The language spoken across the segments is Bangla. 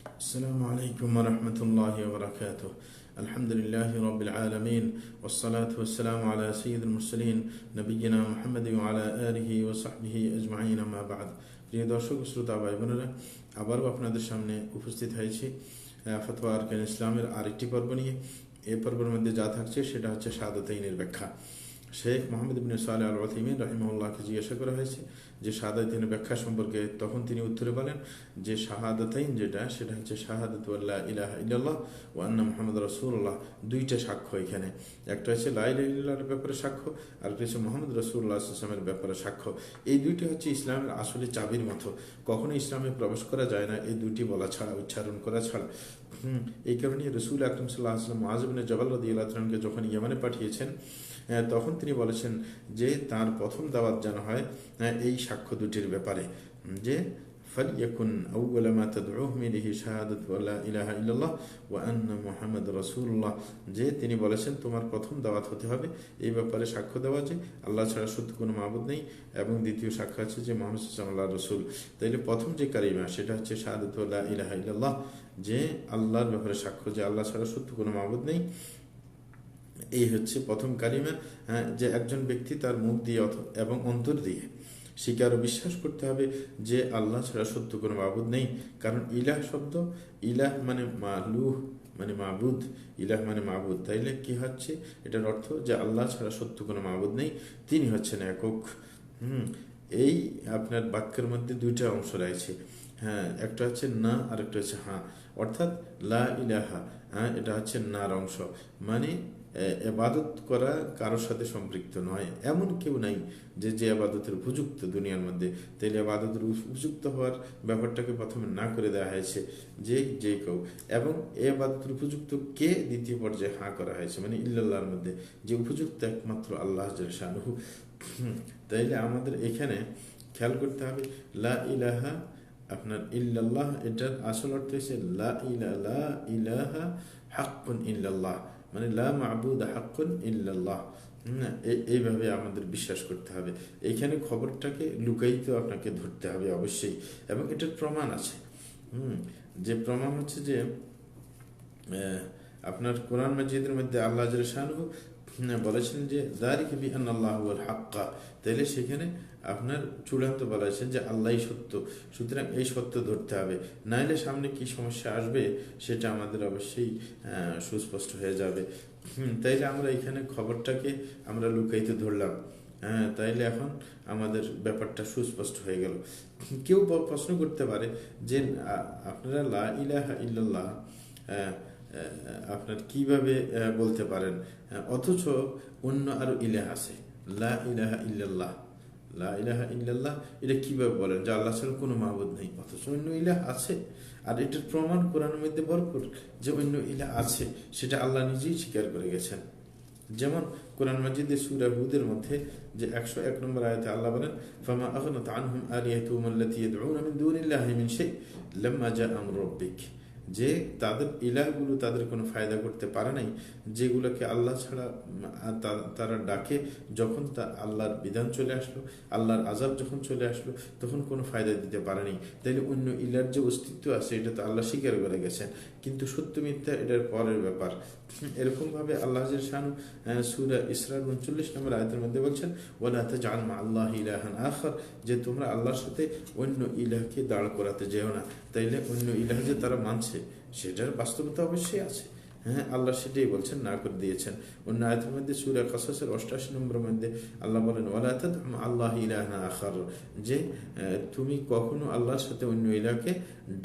السلام عليكم ورحمة الله وبركاته الحمد لله رب العالمين والصلاة والسلام على سيد المرسلين نبينا محمد وعلى آله وصحبه أجمعين ما بعد প্রিয় দর্শক শ্রোতা ভাই বোনেরা আবারও আপনাদের সামনে উপস্থিত হয়েছি আহ, ফতোয়া আরকান ইসলামের আরেকটি পর্ব নিয়ে এই পর্বের মধ্যে যা থাকছে সেটা হচ্ছে সাদতাইনের ব্যাখ্যা শেখ মোহাম্মদ ইবিন সালে আল রহিমিন রহিমউল্লাহকে জিজ্ঞাসা করা হয়েছে যে শাহাদাতিনের ব্যাখ্যা সম্পর্কে তখন তিনি উত্তরে বলেন যে শাহাদাতাইন যেটা সেটা হচ্ছে শাহাদাত আল্লাহ ইলাহ ইল্লাল্লাহ ও আন্না মোহাম্মদ রসুল্লাহ দুইটা সাক্ষ্য এখানে। একটা হচ্ছে লাইলার ব্যাপারে সাক্ষ্য আর একটা হচ্ছে মোহাম্মদ রসুল্লাহ ইসলামের ব্যাপারে সাক্ষ্য। এই দুইটি হচ্ছে ইসলামের আসলে চাবির মতো। কখনো ইসলামে প্রবেশ করা যায় না এই দুইটি বলা ছাড়া উচ্চারণ করা ছাড়া। হুম, এই কারণে রসুল আকরম সাল্লাহ আসলাম আজমিনের জবাল রদি যখন ইয়ামানে পাঠিয়েছেন তখন তিনি বলেছেন যে তার প্রথম দাওয়াত যেন হয় আহ, এই সাক্ষ্য দুটির ব্যাপারে উম, যে فليكن أول ما تدعوهم إليه شهادة أن لا إله إلا الله وأن محمد رسول الله যে তিনি বলেছেন তোমার প্রথম দাওয়াত হতে হবে এই ব্যাপারে সাক্ষ্য দেওয়া যে আল্লাহ ছাড়া সত্য কোনো মাবুদ নেই এবং দ্বিতীয় সাক্ষ্য আছে যে মোহাম্মদ সাল্লাম আল্লাহ রসুল তাইলে প্রথম যে কারিমা সেটা হচ্ছে শাহাদত আল্লাহ ইলাহা ইল্লাল্লাহ যে আল্লাহর ব্যাপারে সাক্ষ্য যে আল্লাহ ছাড়া সত্য কোনো মাবুদ নেই এই হচ্ছে প্রথম কালিমা হ্যাঁ, যে একজন ব্যক্তি তার মুখ দিয়ে এবং অন্তর দিয়ে স্বীকার ও বিশ্বাস করতে হবে যে আল্লাহ ছাড়া সত্য কোনো মাবুদ নেই। কারণ ইলাহ শব্দ ইলাহ মানে মালুহ মানে মাবুদ ইলাহ মানে মাবুদ। তাইলে কি হচ্ছে? এটার অর্থ যে আল্লাহ ছাড়া সত্য কোনো মাবুদ নেই তিনি হচ্ছেন একক। হুম এই আপনার বাক্যের মধ্যে দুইটা অংশ রয়েছে। হ্যাঁ একটা হচ্ছে না আর একটা হচ্ছে হ্যাঁ অর্থাৎ লা ইলাহা হ্যাঁ এটা হচ্ছে নার অংশ। মানে এবাদত করা কারোর সাথে সম্পৃক্ত নয়। এমন কেউ নাই যে যে আবাদতের উপযুক্ত দুনিয়ার মধ্যে। তাইলে আবাদতের উপযুক্ত হওয়ার ব্যাপারটাকে প্রথমে না করে দেওয়া হয়েছে যে যে কেউ। এবং এ আবাদতের উপযুক্ত কে দ্বিতীয় পর্যায়ে হাঁ করা হয়েছে? মানে ইল্লাল্লাহর মধ্যে যে উপযুক্ত একমাত্র আল্লাহ শাহরুহু তাইলে আমাদের এখানে খেয়াল করতে হবে, লা ইলাহা, আপনার ইল্লাল্লাহ এটার আসল অর্থ হচ্ছে লা ইলাহা হাক্কুন ইল্লাল্লাহ। মানে লা ইল্লাল্লাহ। এইভাবে আমাদের বিশ্বাস করতে হবে। এইখানে খবরটাকে লুকাইতে আপনাকে ধরতে হবে অবশ্যই, এবং এটার প্রমাণ আছে। হুম, যে প্রমাণ হচ্ছে যে আপনার কোরআন মাজিদের মধ্যে আল্লাহ বলেছেন যে দারিক বি আল্লাহ হাক্কা। তাইলে সেখানে আপনার চূড়ান্ত বলেছেন যে আল্লাহই সত্য, সুতরাং এই সত্য ধরতে হবে। নাইলে সামনে কি সমস্যা আসবে সেটা আমাদের অবশ্যই সুস্পষ্ট হয়ে যাবে। তাইলে আমরা এখানে খবরটাকে আমরা লুকাইতে ধরলাম। হ্যাঁ তাইলে এখন আমাদের ব্যাপারটা সুস্পষ্ট হয়ে গেল। কেউ প্রশ্ন করতে পারে যে আপনারা লা ইলাহা ইল্লাল্লাহ আপনার কীভাবে বলতে পারেন? অথচ অন্য আরও ইলাহ আছে। লা ইলাহা ইল্লাল্লাহ। লা ইলাহা ইল্লাল্লাহ, এটা কীভাবে বলেন? যে আল্লাহ ছাড়া কোনো মাহবুদ নেই, অথচ অন্য ইলাহ আছে। আর এটার প্রমাণ কোরআনের মধ্যে ভরপুর যে অন্য ইলাহ আছে, সেটা আল্লাহ নিজেই স্বীকার করে গেছেন। যেমন কোরআন মাজিদের সুরা হুদের মধ্যে যে একশো এক নম্বর আয়াতে আল্লাহ বলেন, ফামা আগনাত আনহুম ইয়াদউনা মিন দুনিল্লাহি মিন শাই, লাম্মা জা আমরু রাব্বিক। যে তাদের ইলাহগুলো তাদের কোনো ফায়দা করতে পারে নাই, যেগুলোকে আল্লাহ ছাড়া তা- তারা ডাকে যখন তা আল্লাহর বিধান চলে আসলো, আল্লাহর আজাব যখন চলে আসলো, তখন কোনো ফায়দা দিতে পারেনি তাইলে অন্য ইলার যে অস্তিত্ব আছে, এটা তো আল্লাহ স্বীকার করে গেছেন। কিন্তু সত্য মিথ্যা, এটার পরের ব্যাপার। এরকমভাবে আল্লাহ শানু সুরা ইসরার উনচল্লিশ নম্বর আয়তের মধ্যে বলছেন ওলা তাজাল মা আল্লাহ ইলাহান আখর যে তোমরা আল্লাহর সাথে অন্য ইলাহকে দাঁড় করাতে যেও না। তাইলে অন্য ইলাহ যে তারা মানছে সেটার বাস্তবতা অবশ্যই আছে। হ্যাঁ আল্লাহ সেটাই বলছেন, না করে দিয়েছেন। অন্য আয়তের মধ্যে সুরা কাসাসের অষ্টাশি নম্বর মধ্যে আল্লাহ বলেন ওলা আল্লাহ ইলাহা আখর যে তুমি কখনো আল্লাহর সাথে অন্য ইলাকে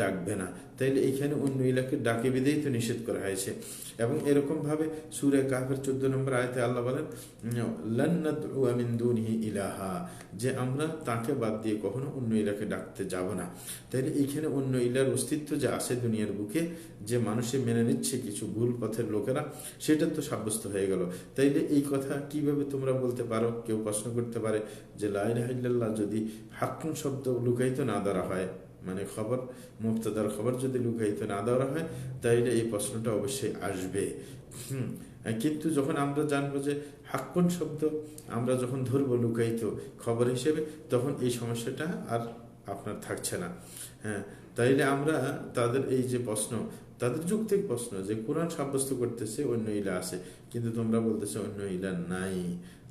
ডাকবে না। তাইলে এখানে অন্য ইলাকে ডাকে বিদেই তো নিষেধ করা হয়েছে। এবং এরকম ভাবে সুরে কাহের চোদ্দ নম্বর আয়তে আল্লাহ বলেন লান্নাদউ দুনিহি ইলাহা যে, আমরা তাকে বাদ দিয়ে কখনো অন্য ইলাকে ডাকতে যাব না। তাইলে এইখানে অন্য ইলার অস্তিত্ব যে আছে দুনিয়ার বুকে, যে মানুষে মেনে নিচ্ছে কিছু ভুল পথের লোকেরা, সেটা তো সাব্যস্ত হয়ে গেল। তাইলে এই কথা কীভাবে তোমরা বলতে পারো? কেউ প্রশ্ন করতে পারে যে লাইলাহ যদি হাক্কুন শব্দ লুকাইতে না ধরা হয় মানে খবর মুক্তদার খবর যদি লুকাইতে না দেওয়া হয়, তাইলে এই প্রশ্নটা অবশ্যই আসবে। হুম কিন্তু যখন আমরা জানব যে হাক্কুন শব্দ আমরা যখন ধরবো লুকাইত খবর হিসেবে, তখন এই সমস্যাটা আর আপনার থাকছে না। হ্যাঁ তাইলে আমরা তাদের এই যে প্রশ্ন, তাদের যৌক্তিক প্রশ্ন যে কোরআন সাব্যস্ত করতেছে, অন্য ইলা আছে, কিন্তু তোমরা বলতেছে অন্য ইলা নাই,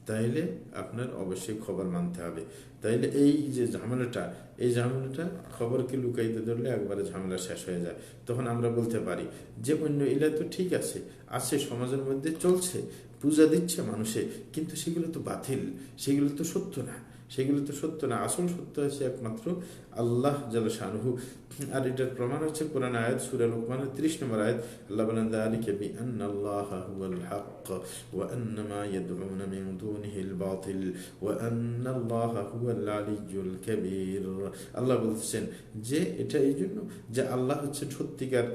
তাইলে আপনার অবশ্যই খবর মানতে হবে। তাইলে এই যে ঝামেলাটা, এই ঝামেলাটা খবরকে লুকাইতে ধরলে একবারে ঝামেলা শেষ হয়ে যায়। তখন আমরা বলতে পারি যে অন্য ইলা তো ঠিক আছে আছে সমাজের মধ্যে চলছে, পূজা দিচ্ছে মানুষে, কিন্তু সেগুলো তো বাতিল, সেগুলো তো সত্য না। সেগুলো তো সত্য না, আসল সত্য হচ্ছে একমাত্র আল্লাহ জাল আর এটার প্রমাণ হচ্ছে কোরআন আয়াত, সুরা লোকমানের ত্রিশ নম্বর আয়াত, আল্লাহ বলেন, দালিকে বি আল্লাহ হুয়াল হক ওয়া বাতিল ওয়া আল্লাহ হুয়াল আলিয়্যুল কাবীর। আল্লাহ বলছেন যে, এটা এই জন্য যে আল্লাহ হচ্ছে সত্যিকার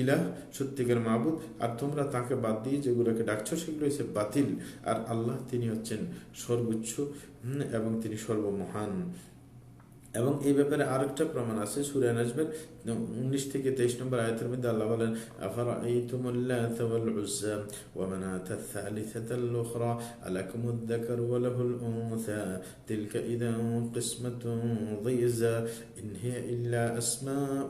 ইলাহ সত্যিকার মাবুদ, আর তোমরা তাকে বাদ দিয়ে যেগুলোকে ডাকছ সেগুলো হচ্ছে বাতিল। আর আল্লাহ তিনি হচ্ছেন সর্বোচ্চ এবং তিনি সর্বমহান। এবং এই ব্যাপারে আরেকটা প্রমাণ আছে সুরে নাজমের উনিশ থেকে তেইশ নম্বর আয়তের মধ্যে আল্লাহ বলেন أفرأيتم اللات والعزى ومناة الثالثة الأخرى ألكم الذكر وله الأنثى تلك إذا قسمة ضيزى إن هي إلا أسماء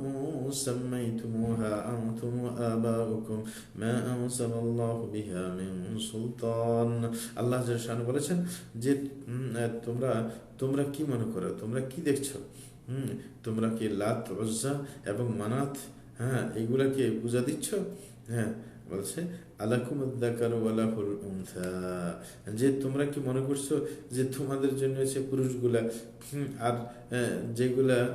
سميتموها أنتم وآباؤكم ما أنزل الله بها من سلطان আল্লাহ জাহান বলেছেন যে উম, আহ, তোমরা তোমরা কি মনে করো তোমরা কি দেখছো হুম তোমরা কি লাত উজ্জা এবং মানাত হ্যাঁ এগুলাকে পূজা দিচ্ছ? হ্যাঁ বলছে যে তোমরা কি মনে করছ যে তোমাদের জন্য হচ্ছে পুরুষগুলা আর যেগুলা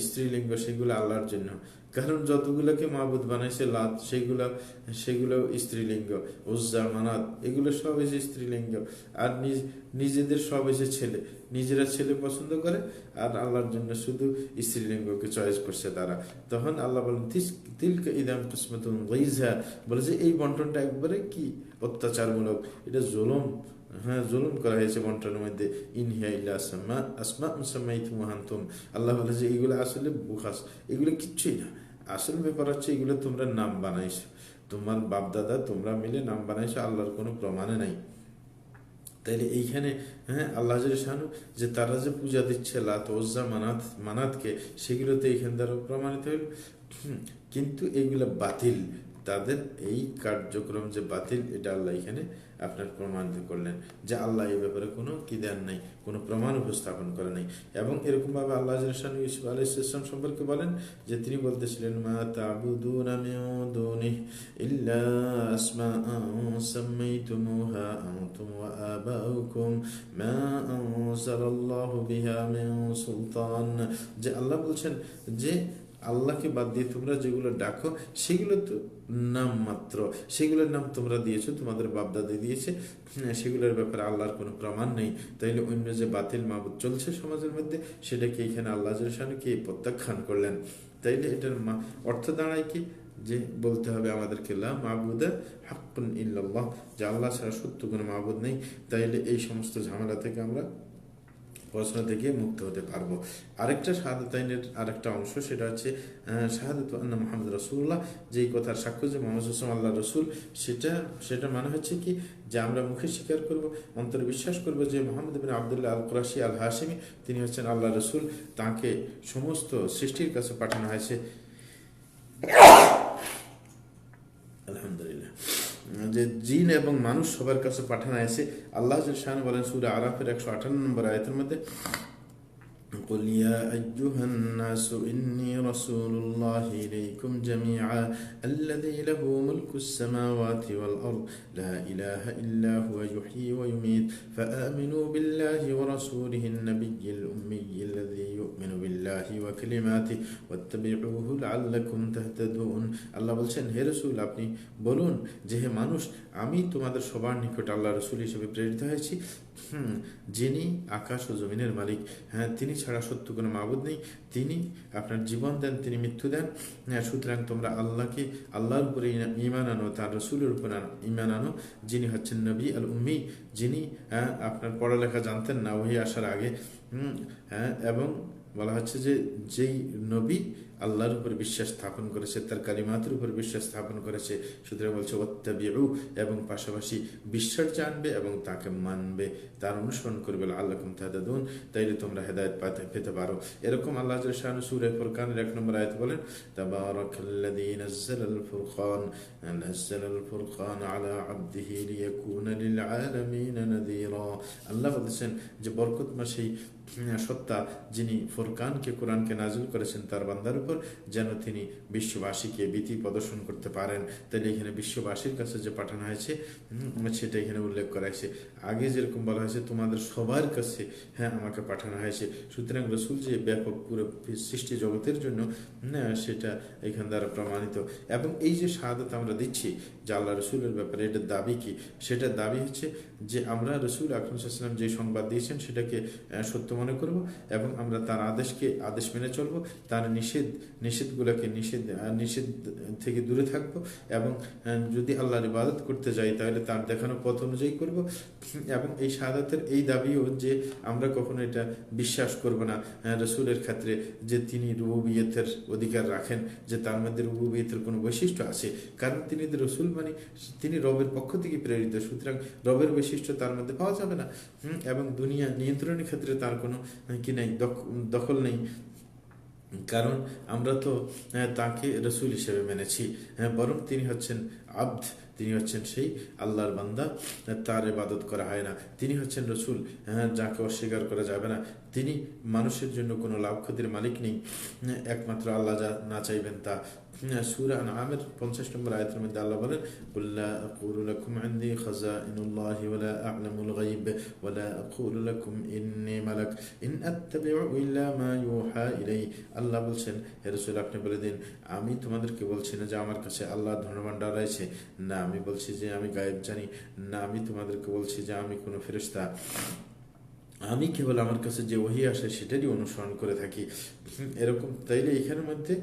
স্ত্রীলিঙ্গ, সেগুলো আল্লাহর জন্য? কারণ যতগুলোকে মাহবুদ বানাইছে, লাত, সেগুলা সেগুলো স্ত্রীলিঙ্গ। উজ্জা, মানাত, এগুলো সব এসে স্ত্রীলিঙ্গ। আর নিজ, নিজেদের সব এসে ছেলে। নিজেরা ছেলে পছন্দ করে, আর আল্লাহর জন্য শুধু স্ত্রীলিঙ্গকে চয়েস করছে তারা। তখন আল্লাহ বলেন, "তিস- তিলকা ইদাম কিসমতুন বলে যে এই বন্টনটা একবারে কি অত্যাচারমূলক? এটা জুলুম। হ্যাঁ জুলুম করা হয়েছে বন্টনের মধ্যে। ইনহিয়া ইল্লা আসমা আসমা আল্লাহ বলে যে এগুলো আসলে বুখাস। এগুলো কিচ্ছুই না। আসল ব্যাপার হচ্ছে এগুলো তোমরা নাম বানাইছো। তোমার বাপ দাদা তোমরা মিলে নাম বানাইছো, আল্লাহর কোনো প্রমাণে নাই। তাইলে এইখানে হ্যাঁ আল্লাহ শাহানু যে তারা যে পূজা দিচ্ছে, লাত, ওজ্জা, মানাত, মানাতকে, সেগুলোতে এইখান দ্বারা প্রমাণিত হইল। কিন্তু এইগুলো বাতিল। তাদের এই কার্যক্রম যে বাতিল, এটা আল্লাহ এখানে আপনার প্রমাণিত করলেন যে আল্লাহ এই ব্যাপারে কোনো কি দেন নাই, কোনো প্রমাণ উপস্থাপন করে নাই। এবং এরকমভাবে আল্লাহ জলসান ইউসুফ আলী ইসলাম সম্পর্কে বলেন যে তিনি বলতেছিলেন, মা তাবু মা বিহা সুলতান। যে আল্লাহ বলছেন যে আল্লাহকে বাদ দিয়ে তোমরা যেগুলো ডাকো সেগুলো তো নাম মাত্র। সেগুলোর নাম তোমরা দিয়েছ তোমাদের বাপদাদি দিয়েছে। হ্যাঁ, সেগুলোর ব্যাপারে আল্লাহর কোনো প্রমাণ নেই। তাইলে অন্য যে বাতিল মাবুদ চলছে সমাজের মধ্যে সেটাকে এখানে আল্লাহ কে প্রত্যাখ্যান করলেন? তাইলে এটার অর্থ দাঁড়ায় কি? যে বলতে হবে আমাদেরকে লা হাক্কুন ইল্লাল্লাহ। যে আল্লাহ ছাড়া সত্য কোনো মাবুদ নেই। তাইলে এই সমস্ত ঝামেলা থেকে আমরা প্রশ্ন থেকে মুক্ত হতে পারব। আরেকটা শাহাদত আইনের আরেকটা অংশ সেটা হচ্ছে শাহাদত আন্না মোহাম্মদ রসুল্লাহ যেই কথার সাক্ষ্য যে মোহাম্মদ হোসেন আল্লাহ রসুল, সেটা সেটা মানে হচ্ছে কি যে আমরা মুখে স্বীকার করব, অন্তরে বিশ্বাস করব যে মোহাম্মদ বিন আবদুল্লাহ আল কুরাশি আল হাসিমি তিনি হচ্ছেন আল্লাহ রসুল, তাকে সমস্ত সৃষ্টির কাছে পাঠানো হয়েছে। আলহামদুলিল্লাহ। যে জিন এবং মানুষ সবার কাছে পাঠানো আছে আল্লাহ বলেন, সুরা আরাফের একশো আঠান্ন নম্বর আয়তের মধ্যে قل يا أيها الناس إني رسول الله إليكم جميعا الذي له ملك السماوات والأرض لا إله إلا هو يحيي ويميت فآمنوا بالله ورسوله النبي الأمي الذي يؤمن بالله وكلماته واتبعوه لعلكم تهتدون আল্লাহ বলছেন হে রসুল আপনি বলুন যে হে মানুষ আমি তোমাদের সবার নিকট আল্লাহ রসুল হিসেবে প্রেরিত হয়েছি হুম, যিনি আকাশ ও জমিনের মালিক। হ্যাঁ তিনি ছাড়া সত্য কোনো মাবুদ নেই। তিনি আপনার জীবন দেন, তিনি মৃত্যু দেন। হ্যাঁ সুতরাং তোমরা আল্লাহকে, আল্লাহর উপরে ঈমান আনো, তার রসুলের উপর ঈমান আনো, যিনি হচ্ছেন নবী আল উম্মি, যিনি হ্যাঁ আপনার পড়ালেখা জানতেন না, ওহি আসার আগে। হ্যাঁ এবং বলা হচ্ছে যে, যেই নবী আল্লাহর উপর বিশ্বাস স্থাপন করেছে, তার কালিমাতের উপর বিশ্বাস স্থাপন করেছে। সুতরাং বলছে অত্যাবিউ এবং পাশাপাশি বিশ্বাস জানবে এবং তাকে মানবে। তার অনুসরণ করবে আল্লাহ তাহাদুন তাইলে তোমরা হেদায়ত পাতে পেতে পারো। এরকম আল্লাহ শাহানু সুরে ফুরকানের এক নম্বর আয়াত বলেন আল্লাহ বলেছেন যে বরকত মাসেই সত্তা যিনি ফুরকানকে, কোরআনকে নাজিল করেছেন, তার বান্দার উপর যেন তিনি বিশ্ববাসীকে ভীতি প্রদর্শন করতে পারেন। তাহলে এখানে বিশ্ববাসীর কাছে যে পাঠানো হয়েছে সেটা এখানে উল্লেখ করা হয়েছে। আগে যেরকম বলা হয়েছে, তোমাদের সবার কাছে হ্যাঁ আমাকে পাঠানো হয়েছে। সুতরাং রসুল যে ব্যাপক পুরো সৃষ্টি জগতের জন্য সেটা এখান দ্বারা প্রমাণিত। এবং এই যে শাহাদত আমরা দিচ্ছি যে আল্লাহ রসুলের ব্যাপারে, এটার দাবি কি? সেটার দাবি হচ্ছে যে আমরা রসুল আকরমসাল্লাম যে সংবাদ দিয়েছেন সেটাকে সত্য মনে করব এবং আমরা তার আদেশকে, আদেশ মেনে চলব, তার নিষেধ, নিষেধগুলোকে নিষেধ নিষেধ থেকে দূরে থাকব এবং যদি আল্লাহর ইবাদত করতে যাই তাহলে তার দেখানো পথ অনুযায়ী করব। এবং এই শাহাদাতের এই দাবিও যে আমরা কখনো এটা বিশ্বাস করব না রসুলের ক্ষেত্রে যে তিনি রুবিয়তের অধিকার রাখেন, যে তার মধ্যে রুবিয়তের কোনো বৈশিষ্ট্য আছে। কারণ তিনি রসুল মানে তিনি রবের পক্ষ থেকে প্রেরিত, সুতরাং রবের বৈশিষ্ট্য তার মধ্যে পাওয়া যাবে না। এবং দুনিয়া নিয়ন্ত্রণের ক্ষেত্রে তার কোনো কি নেই দখল নেই। কারণ আমরা তো তাকে রসুল হিসেবে মেনেছি। বরং তিনি হচ্ছেন আব্দ, তিনি হচ্ছেন সেই আল্লাহর বান্দা তার ইবাদত করা হয় না। তিনি হচ্ছেন রসুল যাকে অস্বীকার করা যাবে না। তিনি মানুষের জন্য কোনো লাভ ক্ষতির মালিক নেই। একমাত্র আল্লাহ যা না চাইবেন তা। সুরা আমের পঞ্চাশ নম্বর আয়তের মধ্যে আল্লাহ বলেন কুল্লা আকুলু লাকুম আন্দি খাজাইনুল্লাহি ওয়ালা আ'লামুল গায়ব ওয়ালা আকুলু লাকুম ইন্নী মালাক ইন আত্তাবিউ ইল্লা মা ইউহা ইলাই আল্লাহ বলছেন হে রাসূল আপনি বলে দিন, আমি তোমাদেরকে বলছি না যে আমার কাছে আল্লাহর ধনভাণ্ডার রয়েছে। না, আমি বলছি যে আমি গায়েব জানি। না, আমি তোমাদেরকে বলছি যে আমি কোনো ফেরেশতা। আমি কেবল আমার কাছে যে ওহি আসে সেটারই অনুসরণ করে থাকি। এরকম তাইলে এখানের মধ্যে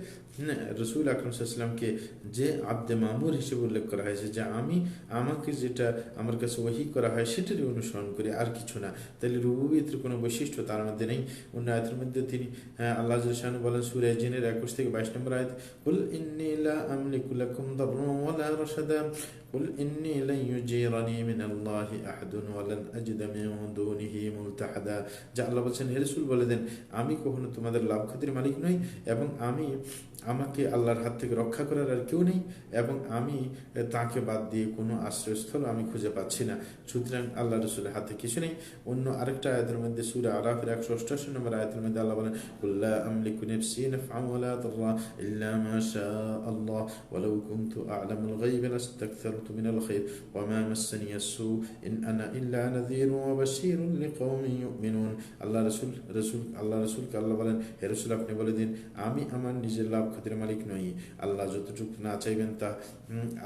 রসুল আকরমসাল্লামকে যে আব্দে মামুর হিসেবে উল্লেখ করা হয়েছে যে আমি আমাকে যেটা আমার কাছে ওহি করা হয় সেটারই অনুসরণ করি আর কিছু না তাহলে রুবুবিয়তের কোনো বৈশিষ্ট্য তার মধ্যে নেই অন্য আয়তের মধ্যে তিনি আল্লাহ জাহানু বলেন সুরে জিনের একুশ থেকে বাইশ নম্বর আয়ত কুল ইন্নিলা আমলিকুলাকুম দাররা রশাদা قل إني لن يجيرني من الله أحد ولن أجد من دونه ملتحدا যা আল্লাহ বলছেন হে রাসূল বলে দেন আমি কখনো তোমাদের লাভ ক্ষতির মালিক নই এবং আমি আমাকে আল্লাহর হাত থেকে রক্ষা করার আর কেউ নেই এবং আমি তাকে বাদ দিয়ে কোনো আশ্রয়স্থল আমি খুঁজে পাচ্ছি না। সুতরাং আল্লাহ রসুলের হাতে কিছু নেই। অন্য আরেকটা আয়তের মধ্যে সুরে আরাফের একশো অষ্টাশি নম্বর আয়তের মধ্যে আল্লাহ বলেন উল্লাহ আমলিকু নেফসি নাফআ ওয়ালা দাররা ইল্লা মা আল্লাহ ওয়ালাউ কুনতু আ'লামুল গায়ব আল্লাহ রাসূল রাসূল, আল্লাহ রাসূলকে আল্লাহ বলেন, হে রাসূল, আপনি বলে দিন, আমি আমার নিজের লাভ ক্ষতির মালিক নই। আল্লাহ যতটুকু না চাইবেন তা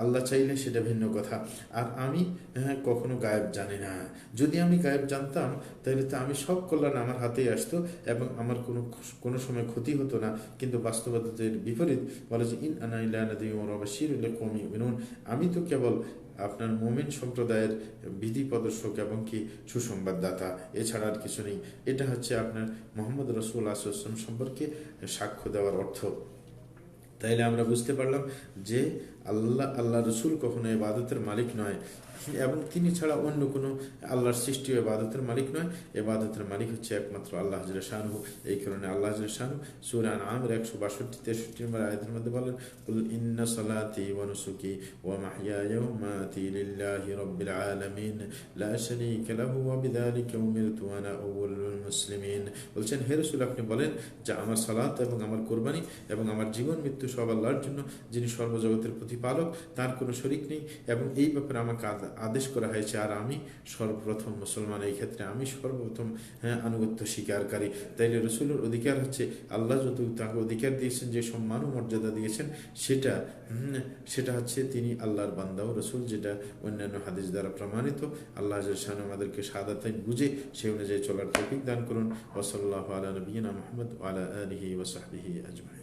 আল্লাহ চাইলে সেটা ভিন্ন কথা। আর আমি হ্যাঁ, কখনো গায়েব জানি না। যদি আমি গায়েব জানতাম তাহলে তো আমি সব কল্যাণ আমার হাতেই আসতো এবং আমার কোনো কোনো সময় ক্ষতি হতো না। কিন্তু বাস্তবতার বিপরীত বলে যে ইন কমি বিনুন আমি তো কেবল আপনার মোমেন সম্প্রদায়ের বিধি প্রদর্শক এবং কি সুসংবাদদাতা। এছাড়া আর কিছু নেই। এটা হচ্ছে আপনার মোহাম্মদ রসুল আসলাম সম্পর্কে সাক্ষ্য দেওয়ার অর্থ। তাইলে আমরা বুঝতে পারলাম যে আল্লাহ আল্লাহ রসুল কখনো এবাদতের মালিক নয়। এবং তিনি ছাড়া অন্য কোনো আল্লাহর সৃষ্টি এবাদতের মালিক নয়। এবাদতের মালিক হচ্ছে একমাত্র আল্লাহ হাজরা শাহু এই কারণে আল্লাহ হাজরা শাহু সুরান আমের একশো বাষট্টি তেষট্টি নম্বর আয়তের মধ্যে বলেন, কুল ইন্না সালাতি ওয়া ওয়া মাহইয়ায়া ওয়া মামাতি লিল্লাহি রাব্বিল আলামিন। লা শারীকা লাহু ওয়া বিযালিকা উমিরতু আনা আউয়ালুল মুসলিমিন। বলছেন, হে রাসূল, আপনি বলেন যে আমার সালাত এবং আমার কোরবানি এবং আমার জীবন, মৃত্যু সব আল্লাহর জন্য, যিনি সর্বজগতের প্রতিপালক, তার কোনো শরিক নেই এবং এই ব্যাপারে আমাকে আদেশ করা হয়েছে, আর আমি সর্বপ্রথম মুসলমান, এই ক্ষেত্রে আমি সর্বপ্রথম হ্যাঁ আনুগত্য স্বীকারকারী। তাইলে রসুলের অধিকার হচ্ছে, আল্লাহ যত তাকে অধিকার দিয়েছেন, যে সম্মান ও মর্যাদা দিয়েছেন, সেটা সেটা হচ্ছে তিনি আল্লাহর বান্দা ও রসুল, যেটা অন্যান্য হাদিস দ্বারা প্রমাণিত। আল্লাহ শাহান আমাদেরকে সাদাতাই বুঝে, সে অনুযায়ী চলার তৌফিক দান করুন। ওসল্লাহ আলা নবীনা মোহাম্মদ আলা আলহি ওসাহবিহি আজমাইন।